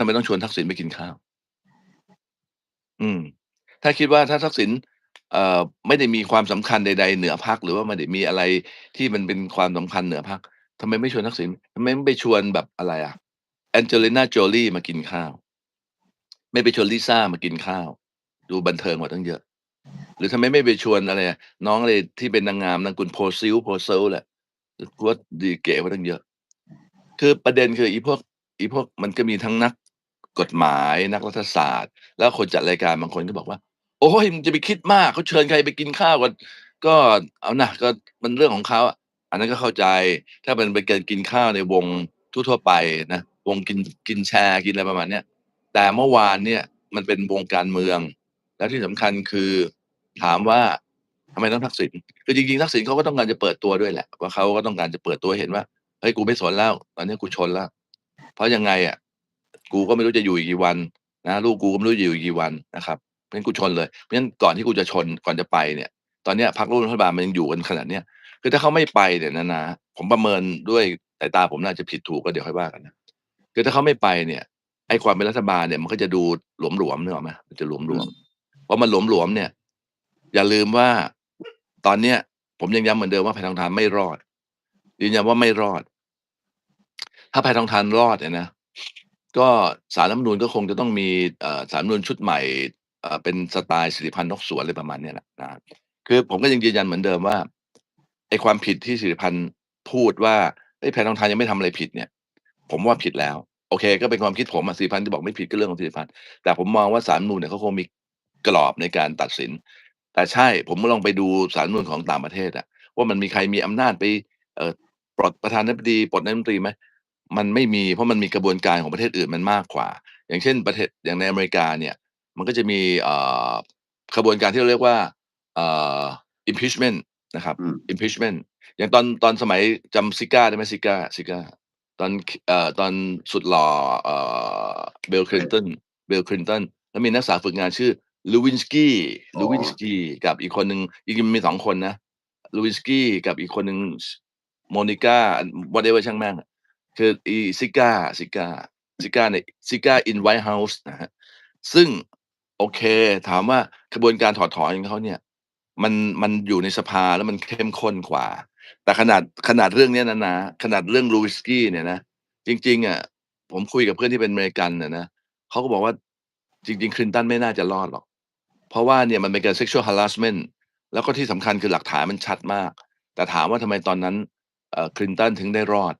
ทำไมต้องชวนทักษิณไปกินข้าว?อืม ถ้าคิดว่าถ้าทักษิณเอ่อไม่ได้มีความสำคัญใด ๆ เหนือพรรคหรือว่าไม่ได้มีอะไรที่มันเป็นความสำคัญเหนือพรรคทำไมไม่ชวนทักษิณทำไมไม่ไปชวนแบบอะไรอะ Angelina Jolie มากินข้าว ไม่ไปชวนลิซ่ามากินข้าว ดูบันเทิงกว่าตั้งเยอะ หรือทำไมไม่ไปชวนอะไรน้องอะไรที่เป็นนางงามนามสกุล Posill Posill แหละกูว่าดีเก๋กว่าตั้งเยอะ คือประเด็นคืออีพวกอีพวกมันก็มีทั้งนัก กฎหมายนักรัฐศาสตร์ แล้วคนจัดรายการบางคนก็บอกว่า"โอ๊ยมึงจะไปคิดมากเขาเชิญใครไปกินข้าวกันก็เอานะก็มันเรื่องของเขาอันนั้นก็เข้าใจถ้ามันเป็นการกินข้าวในวงทั่วๆไปนะวงกินกินแชร์กินอะไรประมาณเนี้ยแต่เมื่อวานเนี่ยมันเป็นวงการเมือง แล้วที่สำคัญคือถามว่าทำไมต้องทักษิณคือจริงๆทักษิณเขาก็ต้องการจะเปิดตัวด้วยแหละ ว่าเขาก็ต้องการจะเปิดตัวเห็นว่า"เฮ้ยกูไม่สนแล้ว ตอนนี้กูชนแล้ว เพราะยังไงอะ กูก็ไม่รู้จะอยู่อีกกี่วันนะลูกกูก็ไม่รู้จะอยู่อีกกี่วันนะครับเพราะงั้นกูชนเลยเพราะฉะนั้นก่อนที่กูจะชนก่อนจะไปเนี่ย ตอนเนี้ยพรรคร่วมรัฐบาลมันยังอยู่กันขนาดเนี้ยคือถ้าเขาไม่ไปเนี่ยนะนะผมประเมินด้วยสายตาผมน่าจะผิดถูกก็เดี๋ยวค่อยว่ากันนะคือถ้าเขาไม่ไปเนี่ยไอ้ความเป็นรัฐบาลเนี่ยมันก็จะดูหลวมๆนึกออกไหม?มันจะหลวมๆพอมันหลวมๆเนี่ย อย่าลืมว่าตอนเนี้ย ผมยังย้ำเหมือนเดิมว่าแพทองธารไม่รอดยืนยันว่าไม่รอด ถ้าแพทองธารรอดเนี่ยนะ ก็ศาลรัฐธรรมนูญก็คงจะต้องมีเอ่อศาลรัฐธรรมนูญชุดใหม่เป็นสไตล์สิริพันธ์นกสวนอะไรประมาณนี้แหละนะคือผมก็ยังยืนยันเหมือนเดิมว่าไอ้ความผิดที่สิริพันธ์พูดว่าเฮ้แพทองธารยังไม่ทำอะไรผิดเนี่ย ผมว่าผิดแล้ว โอเค ก็เป็นความคิดผมอะสิริพันธ์จะบอกไม่ผิดก็เรื่องของสิริพันธ์แต่ผมมองว่าศาลรัฐธรรมนูญเนี่ยเขาคงมีกรอบในการตัดสิน แต่ใช่ผมลองไปดูศาลรัฐธรรมนูญของต่างประเทศอะว่ามันมีใครมีอำนาจไปปลดประธานาธิบดีปลดนายกรัฐมนตรีไหม มันไม่มีเพราะมันมีกระบวนการของประเทศอื่นมันมากกว่า อย่างเช่นประเทศอย่างในอเมริกาเนี่ย มันก็จะมีเอ่อกระบวนการที่เราเรียกว่าเอ่อ impeachment นะครับอืม impeachment อย่างตอนตอนสมัยจำ Zica ได้ไหม? Zica Zica ตอนคเอ่อตอนสุดหล่อเอ่อ Bill Clinton Bill Clinton แล้วมีนักศึกษาฝึกงานชื่อ Lewinsky อ๋อ Lewinsky กับอีกคนหนึ่งจริงๆมันมี2คนนะ Lewinsky กับอีกคนหนึ่งช Monica whatever ช่างแม่ง คืออี Zica Zica Zica เนี่ย Zica in White House นะครับซึ่งโอเค ถามว่ากระบวนการถอดถอนของเขาเนี่ย มันมันอยู่ในสภาแล้วมันเข้มข้นกว่า แต่ขนาดขนาดเรื่องเนี้ยนะน้าขนาดเรื่อง Lewinsky เนี่ยนะจริง ๆอะผมคุยกับเพื่อนที่เป็นอเมริกันอะนะเขาก็บอกว่าจริงๆ Clinton ไม่น่าจะรอดหรอก เพราะว่าเนี่ยมันเป็นการ sexual harassment แล้วก็ที่สำคัญคือหลักฐานมันชัดมาก แต่ถามว่าทำไมตอนนั้นเอ่อ Clinton ถึงได้รอด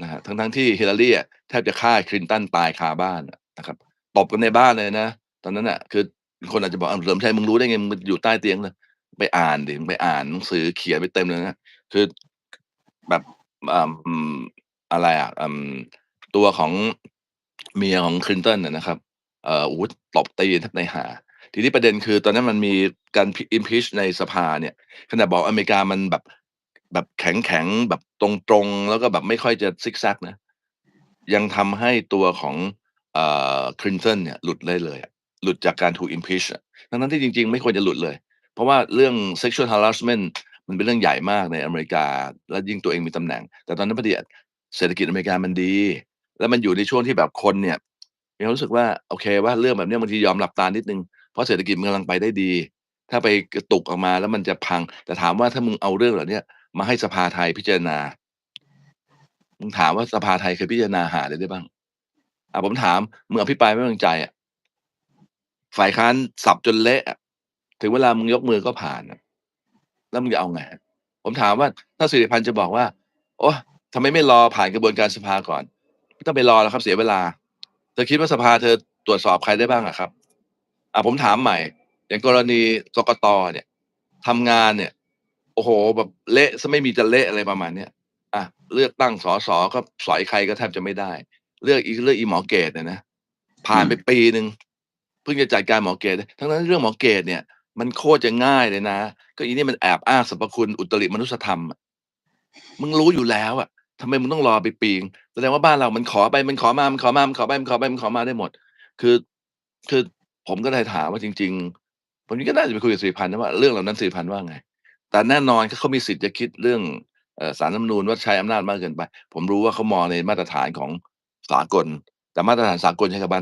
นะครับทั้งๆที่ Hillary อะแทบจะฆ่า Clinton ตายคาบ้านนะครับตบกันในบ้านเลยนะ ตอนนั้นน่ะ คือคนอาจจะบอก"อ้าวเฉลิมชัยมึงรู้ได้ไง?มึงอยู่ใต้เตียงเลย"ไปอ่านสิไปอ่านหนังสือเขียนไว้เต็มเลยนะคือแบบอ่าอะไรอะตัวของเมียของ Clinton อะนะครับเอ่อโอ้ตบตีแทบตายห่าทีนี้ประเด็นคือ ตอนนั้นมันมีการพ impeach ในสภาเนี่ยขนาดบอกอเมริกามันแบบ แบบแข็งๆแบบตรงๆแล้วก็แบบไม่ค่อยจะซิกแซกนะ ยังทำให้ตัวของเอ่อ Clinton เนี่ยหลุดได้เลยหลุดจากการถูก impeach อะทั้งๆที่จริง ๆ ไม่ควรจะหลุดเลย เพราะว่าเรื่อง sexual harassment มันเป็นเรื่องใหญ่มากในอเมริกา แล้วยิ่งตัวเองมีตำแหน่ง แต่ตอนนั้นพอดีเศรษฐกิจอเมริกามันดี แล้วมันอยู่ในช่วงที่แบบคนเนี่ยมีความรู้สึกว่าโอเคว่าเรื่องแบบเนี้ยบางทียอมหลับตานิดนึงเพราะเศรษฐกิจมันกำลังไปได้ดี ถ้าไปกระตุกออกมาแล้วมันจะพัง แต่ถามว่าถ้ามึงเอาเรื่องเหล่าเนี้ย มาให้สภาไทยพิจารณามึงถามว่าสภาไทยเคยพิจารณาหาอะไรได้บ้าง?อ่าผมถามมึงอภิปรายไม่วางใจอะฝ่ายค้านสับจนเละถึงเวลามึงยกมือก็ผ่านแล้วมึงจะเอาไง?ผมถามว่าถ้าสิริพันธ์จะบอกว่า"โอ๊ยทำไมไม่รอผ่านกระบวนการสภาก่อน?"ไม่ต้องไปรอหรอกครับ เสียเวลาเธอคิดว่าสภาเธอตรวจสอบใครได้บ้างอะครับ?อ่าผมถามใหม่ อย่างกรณีกกต.เนี่ยทำงานเนี่ย โอ้โฮแบบเละเสียไม่มีจะเละอะไรประมาณเนี้ยอะเลือกตั้งสส.ก็สอยใครก็แทบจะไม่ได้ เลือกอีเลือกอีหมอเกตเนี่ยนะผ่านไปอืมปีหนึ่งเพิ่งจะจัดการหมอเกตได้ทั้งๆที่เรื่องหมอเกตเนี่ย มันโคตรจะง่ายเลยนะ ก็อีนี่มันแอบอ้างสรรพคุณอุตริมนุสธรรมอะมึงรู้อยู่แล้วอะทำไมมึงต้องรอไปปีหนึ่งแสดงว่าบ้านเรามันขอไปมันขอมามันขอมามันขอไปมันขอไปมันขอมาได้หมด คือคือผมก็เลยถามว่าจริง ๆ ผมก็น่าจะไปคุยกับสิริพันธ์นะว่าเรื่องเหล่านั้นสิริพันธ์ว่าไง? แต่แน่นอนเขามีสิทธิ์จะคิดเรื่องสารัฐธรรมนูญว่าใช้อำนาจมากเกินไป ผมรู้ว่าเขามองในมาตรฐานของสากล แต่มาตรฐานสากลใช้ชาวบ้า